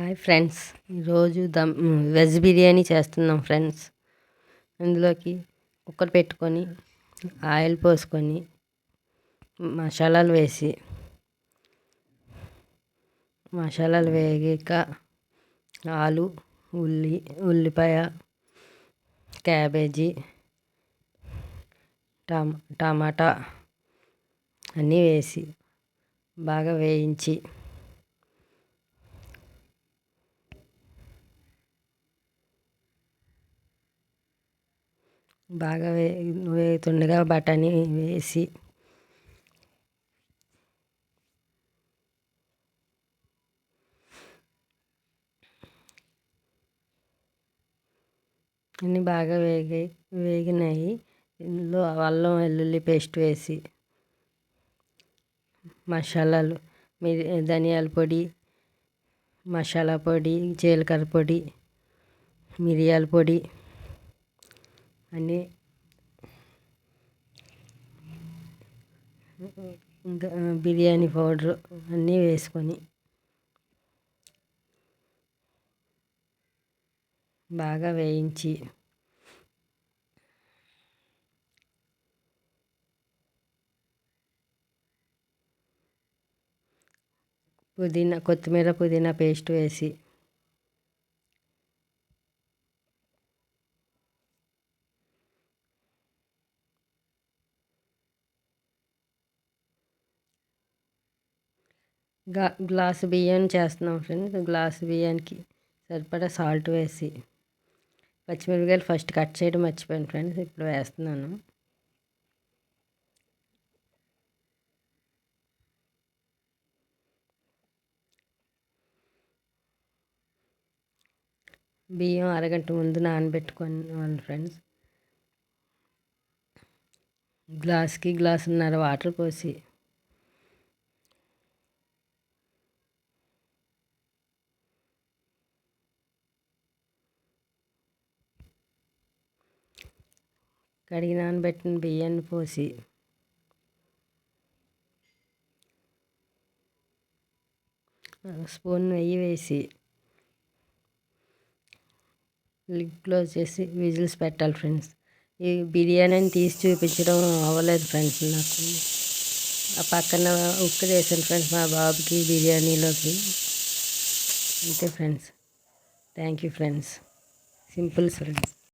Hi friends. ఈరోజు dum veg biryani చేస్తున్నాం friends. ఇందులోకి కుక్కర్ పెట్టుకొని ఆయిల్ పోసుకొని మసాలాలు వేసి మసాలాలు వేగాక ఆలు ఉల్లి ఉల్లిపాయ క్యాబేజీ టమా టమాటా అన్నీ వేసి బాగా వేయించి బాగా వే వేగుతుండగా బఠానీ వేసి అన్నీ బాగా వేగి వేగినాయి. ఇందులో అల్లం వెల్లుల్లి పేస్ట్ వేసి మసాలాలు ధనియాల పొడి మసాలా పొడి జీలకర్ర పొడి మిరియాల పొడి అన్నీ. ఇంకా బిర్యానీ పౌడరు అన్నీ వేసుకొని. బాగా వేయించి. పుదీనా కొత్తిమీర పుదీనా పేస్ట్ వేసి. గ్లాసు బియ్యం చేస్తున్నాం ఫ్రెండ్స్ గ్లాసు బియ్యానికి సరిపడా సాల్ట్ వేసి పచ్చిమిరపకాయలు ఫస్ట్ కట్ చేయడం మర్చిపోయాను ఫ్రెండ్స్. ఇప్పుడు వేస్తున్నాను. బియ్యం అరగంట ముందు నానబెట్టుకున్నాను ఫ్రెండ్స్. గ్లాస్కి గ్లాసున్నర వాటర్ పోసి కడిగి నానబెట్టిన బియ్యాన్ని పోసి స్పూన్ నెయ్యి వేసి లిడ్ క్లోజ్ చేసి విజిల్స్ పెట్టాలి ఫ్రెండ్స్. ఈ బిర్యానీని తీసి చూపించడం అవ్వలేదు ఫ్రెండ్స్ నాకు. ఆ పక్కన ఉక్కు చేశాను ఫ్రెండ్స్ మా బాబుకి బిర్యానీలోకి. అంతే friends. Thank you friends. Simple friends.